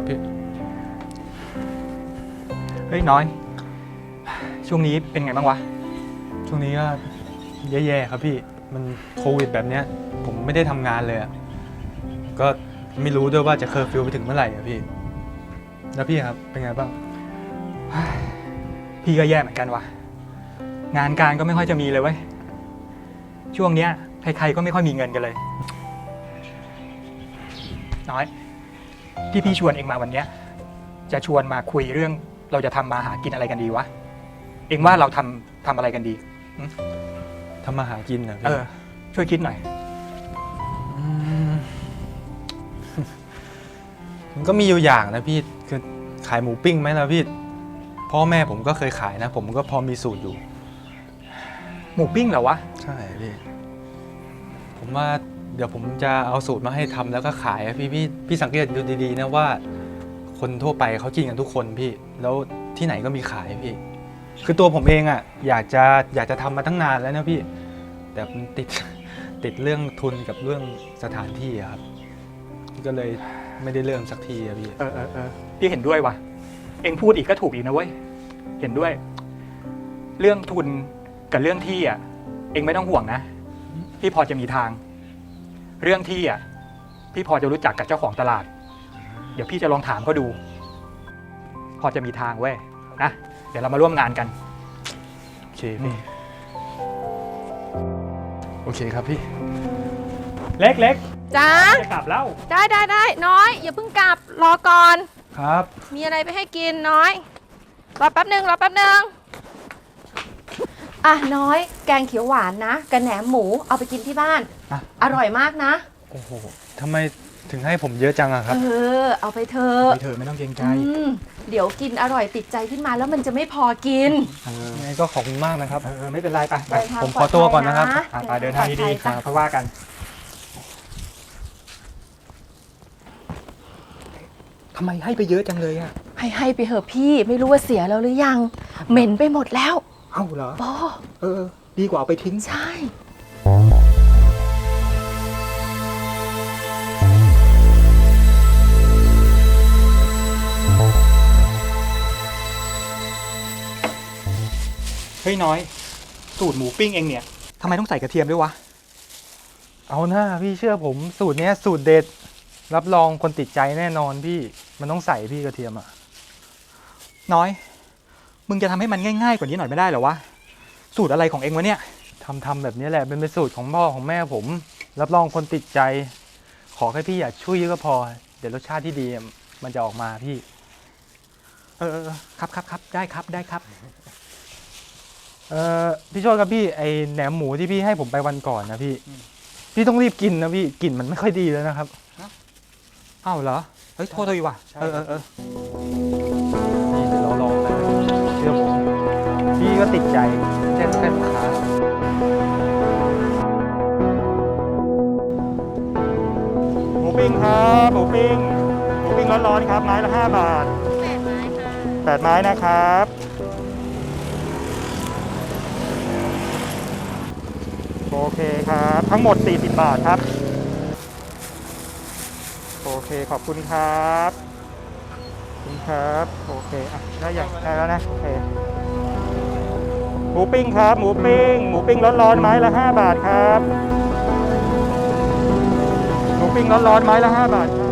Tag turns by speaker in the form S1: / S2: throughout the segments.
S1: ครับพี่
S2: เฮ้ยน้อย ช่วงนี้เป็นไงบ้างวะ
S1: ช่วงนี้ก็แย่ๆครับพี่ มันโควิดแบบเนี้ย ผมไม่ได้ทำงานเลยอะก็ไม่รู้ด้วยว่าจะเคอร์ฟิวไปถึงเมื่อไหร่อะพี่ แล้วพี่ครับ เป็นไงบ้าง
S2: พี่ก็แย่เหมือนกันวะงานการก็ไม่ค่อยจะมีเลยเว้ย ช่วงเนี้ยใครๆก็ไม่ค่อยมีเงินกันเลย น้อย ที่พี่ชวนเองมาวันเนี้ยจะชวนมาคุยเรื่องเราจะทำมาหากินอะไรกันดีวะ เองว่าเราทำทำอะไรกันดี
S1: ทำมาหากินนะพี่
S2: เออ ช่วยคิดหน่อย
S1: มมันก็มีอยู่อย่างนะพี่คือขายหมูปิ้งไหมล่ะพี่พ่อแม่ผมก็เคยขายนะ ผมก็พอมีสูตรอยู่
S2: หมูปิ้งเหรอวะ
S1: ใช่พี่ ผมว่า เดี๋ยวผมจะเอาสูตรมาให้ทำแล้วก็ขายพี่พี่พี่สังเกตดูดีๆนะว่า คนทั่วไปเขากินกันทุกคนพี่ แล้วที่ไหนก็มีขายพี่ คือตัวผมเองอะ่ะอยากจะอยากจะทำมาตั้งนานแล้วนะพี่ แต่มันติดติดเรื่องทุนกับเรื่องสถานที่ครับ ก็เลยไม่ได้เริ่มสักทีอะพี่
S2: เออเออเออพี่เห็นด้วยว่ะ เองพูดอีกก็ถูกอีกนะเว้ยเห็นด้วย เรื่องทุนกับเรื่องที่อะ เองไม่ต้องห่วงนะพี่พอจะมีทาง เรื่องที่อะพี่พอจะรู้จักกับเจ้าของตลาด เดี๋ยวพี่จะลองถามเขาดู พอจะมีทางเว้ยนะเดี๋ยวเรามาร่วมงานกัน
S1: โอเคพี่ โอเคครับพี่
S2: เล็กเล็ก
S3: จ้า
S2: จะกลับแล้ว
S3: ได้ได้ได้น้อย อย่าเพิ่งกลับรอก่อน
S1: ครับ
S3: มีอะไรไปให้กินน้อย รอแป๊บหนึ่งรอแป๊บหนึ่ง อะน้อยแกงเขียวหวานนะกับแหนมหมูเอาไปกินที่บ้าน
S2: อะ
S3: อร่อยมากนะ
S1: โอ้โหทำไมถึงให้ผมเยอะจังอะครับ
S3: เออเอาไปเถอะ
S2: ไปเถอะไม่ต้องเกรงใจ
S3: อืมเดี๋ยวกินอร่อยติดใจขึ้นมาแล้วมันจะไม่พอกิน
S2: เออ
S1: ยังไงก็ขอบคุณมากนะครับ
S2: เออเออไม่เป็นไรไปไป
S3: เดินทาง
S1: ผม
S3: ป
S1: ข
S3: ล
S1: อ
S3: ด
S1: ตัว
S3: ภัย
S1: ก่อนนะครับ
S2: อะไปเดินทางดีๆ
S3: ปลอภัยจ้ะ
S2: เพราะว่ากัน ทำไมให้ไปเยอะจังเลยอะ
S3: ให้ให้ไปเถอะพี่ไม่รู้ว่าเสียแล้วหรือยัง เหม็นไปหมดแล้ว
S2: เอ้าเหรอ
S3: บอ
S2: เออ ดีกว่าเอาไปทิ้ง
S3: ใช่
S2: เฮ้ยน้อย สูตรหมูปิ้งเองเนี่ยทำไมต้องใส่กระเทียมด้วยวะ
S1: เอาหน้าพี่เชื่อผมสูตรเนี้ยสูตรเด็ด รับรองคนติดใจแน่นอนพี่มันต้องใส่พี่กระเทียมอะ
S2: น้อย มึงจะทำให้มันง่ายๆกว่านี้หน่อยไม่ได้เหรอวะ สูตรอะไรของเองวะเนี่ย
S1: ทำทำแบบนี้แหละเป็นเป็นสูตรของพ่อของแม่ผม รับรองคนติดใจ ขอแค่พี่อย่าช่วยก็พอ เดี๋ยวรสชาติที่ดีมันจะออกมาพี่
S2: เออเออเออครับครับครับได้ครับได้ครับ
S1: เออพี่โชดครับพี่ไอแหนมหมูที่พี่ให้ผมไปวันก่อนนะพี่ พี่ต้องรีบกินนะพี่กลิ่นมันไม่ค่อยดีแล้วนะครับ
S2: เอ้าเหรอเฮ้ยโทษทีว่ะ
S1: ใช่
S2: เออเออเออ
S1: ก็ติดใจแค่แค่ลูกค้า
S2: หมูปิ้งครับหมูปิ้งหมูปิ้งร้อนๆครับไม้ละห้าบาท
S3: แปดไม้ค่ะ
S2: แปดไม้นะครับ โอเคครับ ทั้งหมด 40 บาทครับ โอเคขอบคุณครับขอบคุณครับ โอเคอะได้อย่างได้แล้วนะโอเค หมูปิ้งครับ หมูปิ้ง หมูปิ้งร้อนๆไม้ละ 5 บาทครับ หมูปิ้งร้อนๆไม้ละ 5 บาทครับ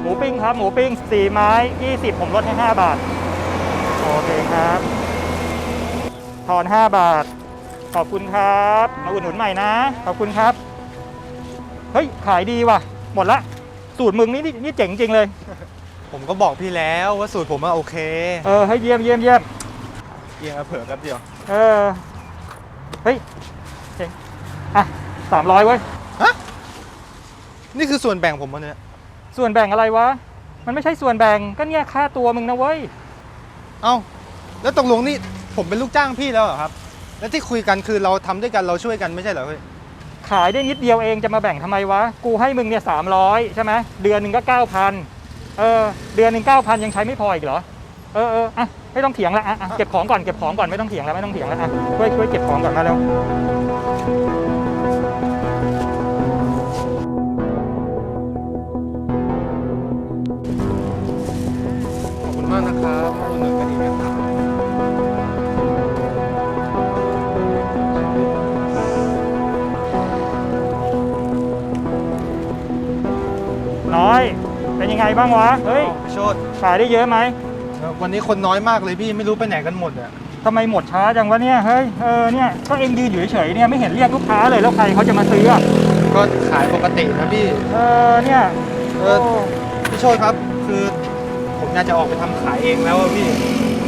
S2: หมูปิ้งครับ หมูปิ้งสี่ไม้ 20 ผมลดให้ 5 บาท โอเคครับทอน 5 บาท ขอบคุณครับ มาอุดหนุนใหม่นะ ขอบคุณครับ เฮ้ย ขายดีว่ะ หมดละ สูตรมึงนี่นี่นี่เจ๋งจริงเลย
S1: ผมก็บอกพี่แล้วว่าสูตรผมอะโอเค
S2: เออ ให้เยี่ยมเยี่ยมเยี่ยม
S1: เอียงเผื่อแป๊บเดียว
S2: เออ เฮ้ย เจ๋ง อะสามร้อยเว้ย
S1: นี่คือส่วนแบ่งผมมันเนี่ย
S2: ส่วนแบ่งอะไรวะ มันไม่ใช่ส่วนแบ่ง ก็เนี่ยค่าตัวมึงนะเว้ย
S1: เอ้าแล้วตกลงนี่ผมเป็นลูกจ้างพี่แล้วเหรอครับ แล้วที่คุยกันคือเราทำด้วยกันเราช่วยกันไม่ใช่เหรอเฮ้ย
S2: ขายได้นิดเดียวเองจะมาแบ่งทำไมวะ กูให้มึงเนี่ยสามร้อยใช่ไหมเดือนหนึ่งก็เก้าพันเออเดือนหนึ่งเก้าพันยังใช้ไม่พออีกเหรอเออเอออะไม่ต้องเถียงแล้วอะอะเก็บของก่อนเก็บของก่อนไม่ต้องเถียงแล้วไม่ต้องเถียงแล้วอะช่วยช่วยเก็บของก่อนมาเร็ว
S1: ขอบคุณมากนะครับอุดหนุนกันอีกนะครับ
S2: เป็นยังไงบ้างวะ เฮ้ย
S1: พี่โชด
S2: ขายได้เยอะไหม
S1: วันนี้คนน้อยมากเลยพี่ไม่รู้ไปไหนกันหมดอะ
S2: ทำไมหมดช้าจังวะเนี่ย เฮ้ย เออ เนี่ย ก็เองยืนอยู่เฉยๆเนี่ยไม่เห็นเรียกลูกค้าเลยแล้วใครเขาจะมาซื้ออะ
S1: ก็ขายปกตินะพี่
S2: เออ เนี่ย
S1: เออพี่โชดครับ คือผมน่าจะออกไปทำขายเองแล้วอะพี่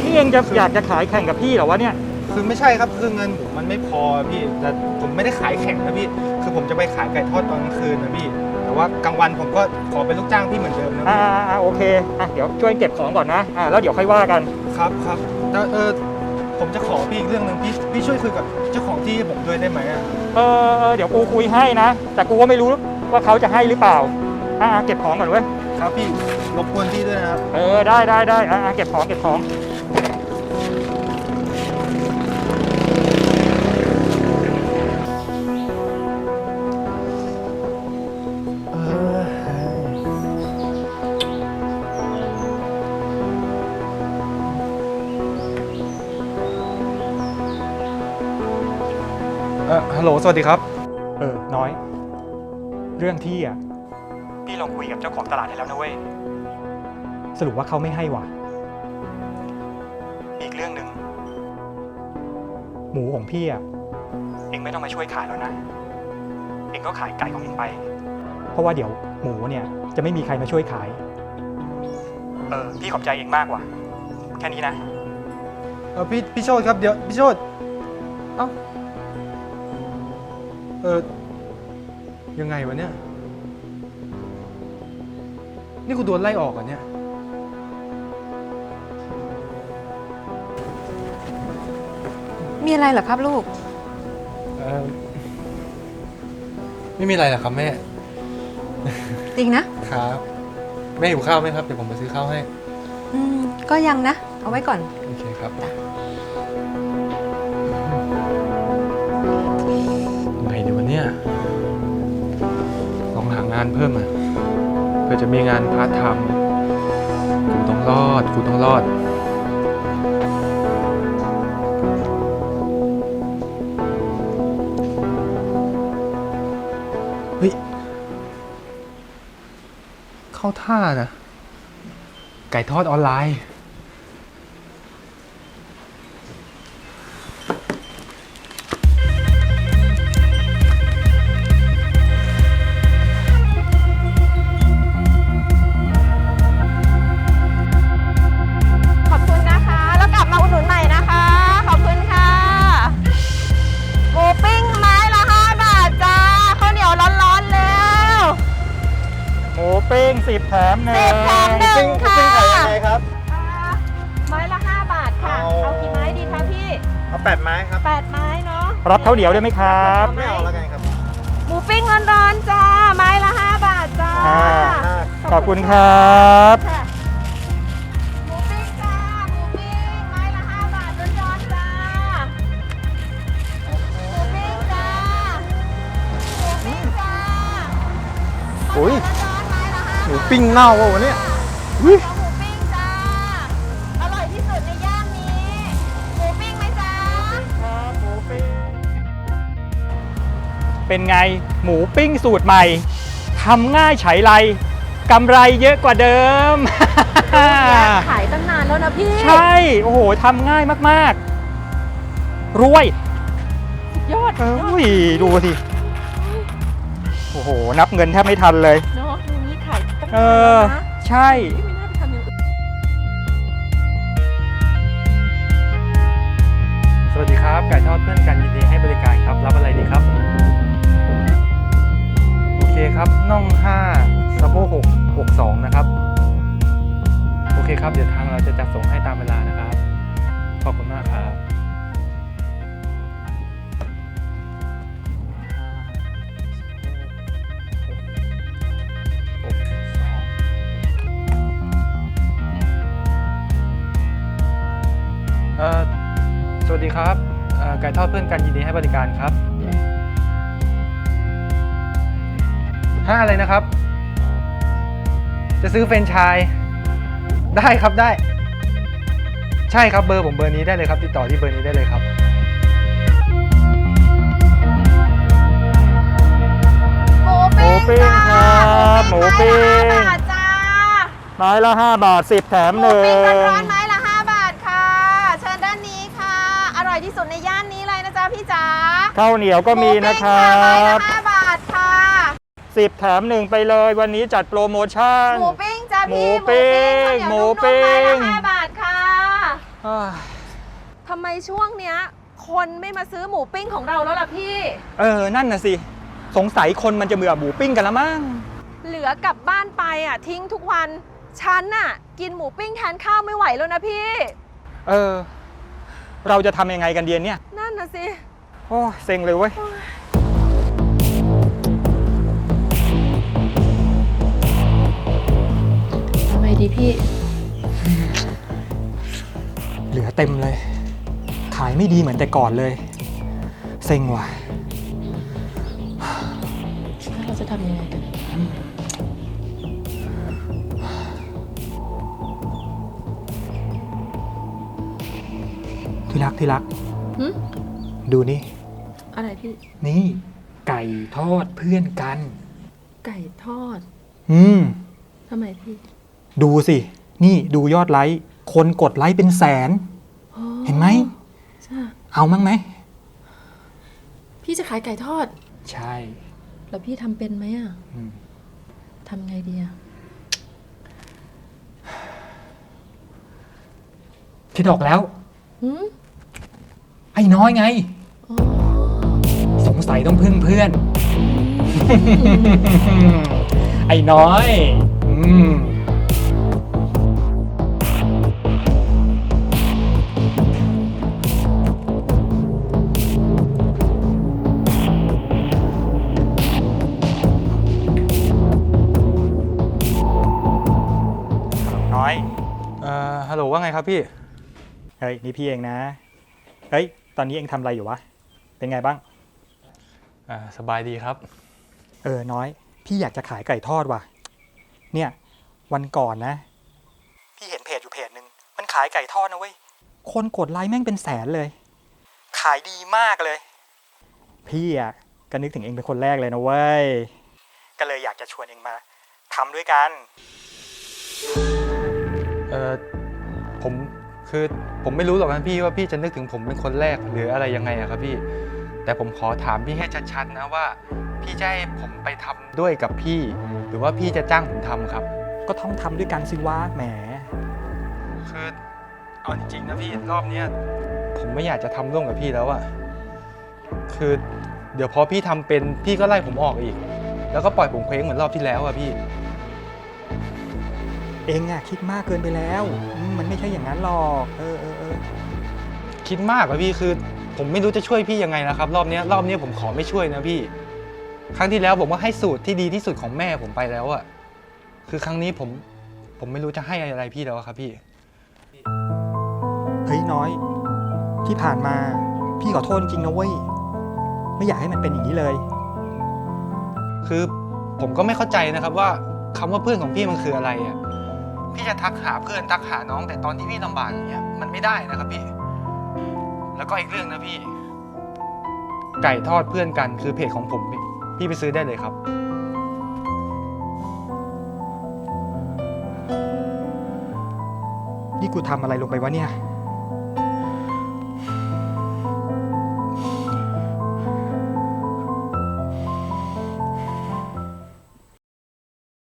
S2: นี่เองจะอยากจะขายแข่งกับพี่เหรอวะเนี่ย
S1: คือไม่ใช่ครับคือเงินผมมันไม่พอพี่แต่ผมไม่ได้ขายแข่งนะพี่ คือผมจะไปขายไก่ทอดตอนกลางคืนนะพี่ แต่ว่ากลางวันผมก็ขอเป็นลูกจ้างพี่เหมือนเดิมนะ
S2: อ่า
S1: พี่
S2: อ่าอ่าโอเคอะเดี๋ยวช่วยเก็บของก่อนนะอ่าแล้วเดี๋ยวค่อยว่ากัน
S1: ครับครับแต่เออผมจะขอพี่อีกเรื่องหนึ่งพี่พี่ช่วยคุยกับเจ้าของที่ให้ผมด้วยได้ไหมอะ
S2: เออเออเดี๋ยวกูคุยให้นะ แต่กูก็ไม่รู้ว่าเขาจะให้หรือเปล่าอ่าอ่าเก็บของก่อนเว้ย
S1: ครับพี่รบกวนพี่ด้วยนะครับ
S2: เออได้ได้ได้อ่าอ่าเก็บของเก็บของ
S1: ฮัลโหล สวัสดีครับ
S2: เออ น้อย เรื่องที่อะ พี่ลองคุยกับเจ้าของตลาดให้แล้วนะเว้ย สรุปว่าเขาไม่ให้ว่ะ อีกเรื่องหนึ่ง หมูของพี่อะ เองไม่ต้องมาช่วยขายแล้วนะ เองก็ขายไก่ของเองไป เพราะว่าเดี๋ยวหมูเนี่ย จะไม่มีใครมาช่วยขาย เออ พี่ขอบใจเองมากว่ะ แค่นี้นะ
S1: เออพี่พี่โชดครับเดี๋ยวพี่โชด เออ ยังไงวะเนี่ย นี่กูโดนไล่ออกอะเนี่ย
S3: มีอะไรเหรอครับลูก
S1: เออไม่มีอะไรหรอกครับแม่
S3: จริงนะ
S1: ครับ แม่หิวข้าวไหมครับ เดี๋ยวผมไปซื้อข้าวให้
S3: อืม ก็ยังนะ เอาไว้ก่อน
S1: โอเคครับานเพิ่มอะเพื่อจะมีงานพาร์ทไทม์กูต้องรอดกูต้องรอดเฮ้ยเข้าท่านะ ไก่ทอดออนไลน์
S4: เอา
S1: แปดไม้ครับ
S4: 8ไม้เนาะ
S2: รับข้าวเหนียวได้ไหมครับ
S1: ไม่เอาแล้วกันครับ
S4: หมูปิ้งร้อนๆจ้า ไม้ละ5บาทจ้า
S2: อ่า
S1: ห้า
S2: ขอบคุณครับ
S4: ค่ะหมูปิ้งจ้า หมูปิ้งไม้ละ5บาทร้อนๆจ้า หมูปิ้งจ้า หมูปิ้งจ้า
S1: อุ้ย
S4: ร้อนๆไม้ละ5
S1: หมูปิ้งเน่าวะวะเนี่ย
S2: เป็นไงหมูปิ้งสูตรใหม่ทำง่ายไฉไลกำไรเยอะกว่าเดิม
S3: ขายตั้งนานแล้วนะพี่
S2: ใช่ โอ้โหทำง่ายมากๆ รวย
S3: ยอด
S2: เอ้ยดูสิ โอ้โห นับเงินแทบไม่ทันเลย
S3: เนาะอย่างนี้ขายตั้ง
S2: เอนา
S3: น
S2: อ
S3: แล้วนะ
S2: ใช่
S3: ไม่น่าไปทำอย่างอื่น
S1: สวัสดีครับ ไก่ทอดเพื่อนกันยินดีให้บริการครับ รับอะไรดีครับโอเครับน่อง 5สะโพก6 6 2 นะครับ โอเคครับ เดี๋ยวทางเราจะจัดส่งให้ตามเวลานะครับ ขอบคุณมากครับสวัสดีครับไก่ทอดเพื่อนกันยินดีให้บริการครับ ห้าอะไรนะครับ จะซื้อเฟรนไชายได้ครับได้ ใช่ครับเบอร์ผมเบอร์นี้ได้เลยครับ ติดต่อที่เบอร์นี้ได้เลยครับ
S4: หมูปิ้ง
S2: หมูปิ้ง
S4: จ้า
S2: ครับ หมูปิ้ง
S4: ไม้ละห้าบาทจ้า
S2: ไม้ละ5บาท 10 แถม
S4: ห
S2: ห
S4: มู
S2: นึ่
S4: ปิ้ง
S2: ง
S4: ร้อนๆไม้ละ5บาทค่ะ เชิญด้านนี้ค่ะ อร่อยที่สุดในย่านนี้เลยนะจ๊ะพี่จ๋า
S2: ข้าวเหนียวก็มีนะครั
S4: หมูปิ้งค่ะไม้
S2: บ
S4: ละ5บาทค่ะ
S2: 10 แถมหนึ่งไปเลย วันนี้จัดโปรโมชั่น
S4: หมูปิ้งจ้า
S2: หมู
S4: พี่
S2: ปิ้ง
S4: ข้าวเหนียว
S2: หมู
S4: นุ่มๆ
S2: ปิ้
S4: ไม้ละ
S2: ง
S4: 5บาทค่ะ
S2: อ้าย
S4: ทำไมช่วงเนี้ย คนไม่มาซื้อหมูปิ้งของเราแล้วล่ะพี่
S2: เออ นั่นน่ะสิ สงสัยคนมันจะเบื่อหมูปิ้งกันละมั้ง
S4: เหลือกลับบ้านไปอะ ทิ้งทุกวันฉันน่ะ กินหมูปิ้งแทนข้าวไม่ไหวแล้วนะพี่
S2: เออ เราจะทำยังไงกันเดียนเนี่ย
S4: นั่นน่ะสิ
S2: โอ้ยเซ็งเลยเว้ย
S3: ดีพี่
S2: เหลือเต็มเลย ขายไม่ดีเหมือนแต่ก่อนเลย เซ็งว่ะ
S3: แล้วเราจะทำยังไงกัน
S2: ที่รักที่รัก
S3: หึ
S2: ดูนี่
S3: อะไรพี่
S2: นี่ ไก่ทอดเพื่อนกัน
S3: ไก่ทอด
S2: อืม
S3: ทำไมพี่
S2: ดูสิ นี่ดูยอดไลค์ คนกดไลค์เป็นแสน
S3: อ๋อ
S2: เห็นไหม
S3: ใช่
S2: เอามั้งไหม
S3: พี่จะขายไก่ทอด
S2: ใช่
S3: แล้วพี่ทำเป็นไหมอะ
S2: อืม
S3: ทำไงดีอะ
S2: คิดออกแล้ว
S3: หืม
S2: ไอ้น้อยไง
S3: อ๋อ
S2: สงสัยต้องพึ่งเพื่อน ไอ้น้อย อืม
S1: ครับพี่
S2: เฮ้ยนี่พี่เองนะ เฮ้ยตอนนี้เองทำอะไรอยู่วะ เป็นไงบ้าง
S1: อ่าสบายดีครับ
S2: เออน้อย พี่อยากจะขายไก่ทอดว่ะ เนี่ย วันก่อนนะ พี่เห็นเพจอยู่เพจหนึ่งมันขายไก่ทอดนะเว้ย คนกดไลค์แม่งเป็นแสนเลย ขายดีมากเลย พี่อะก็นึกถึงเองเป็นคนแรกเลยนะเว้ย ก็เลยอยากจะชวนเองมาทำด้วยกัน
S1: เอ่อผม คือผมไม่รู้หรอกนะพี่ว่าพี่จะนึกถึงผมเป็นคนแรกหรืออะไรยังไงอะครับพี่ แต่ผมขอถามพี่ให้ชัดๆนะว่า พี่จะให้ผมไปทำด้วยกับพี่ หรือว่าพี่จะจ้างผมทำครับ
S2: ก็ต้องทำด้วยกันสิวะแหม
S1: คือเอาจริงๆนะพี่รอบเนี้ยผมไม่อยากจะทำร่วมกับพี่แล้วอะคือเดี๋ยวพอพี่ทำเป็นพี่ก็ไล่ผมออกอีก แล้วก็ปล่อยผมเคว้งเหมือนรอบที่แล้วอะพี่
S2: เองอะคิดมากเกินไปแล้วอืมมันไม่ใช่อย่างนั้นหรอกเออเออเออ
S1: คิดมากอะพี่คือ ผมไม่รู้จะช่วยพี่ยังไงนะครับ รอบเนี้ยรอบเนี้ยผมขอไม่ช่วยนะพี่ ครั้งที่แล้วผมก็ให้สูตรที่ดีที่สุดของแม่ผมไปแล้วอะคือครั้งนี้ผม ผมไม่รู้จะให้อะไรพี่แล้วอะครับพี่
S2: เฮ้ยน้อย ที่ผ่านมา พี่ขอโทษจริงๆนะเว้ยไม่อยากให้มันเป็นอย่างนี้เลย
S1: คือผมก็ไม่เข้าใจนะครับว่าคำว่าเพื่อนของพี่มันคืออะไรอะ พี่จะทักหาเพื่อนทักหาน้อง แต่ตอนที่พี่ลำบากอย่างเงี้ยมันไม่ได้นะครับพี่ แล้วก็อีกเรื่องนะพี่ ไก่ทอดเพื่อนกันคือเพจของผมพี่พี่ไปซื้อได้เลยครับ
S2: นี่กูทำอะไรลงไปวะเนี่ย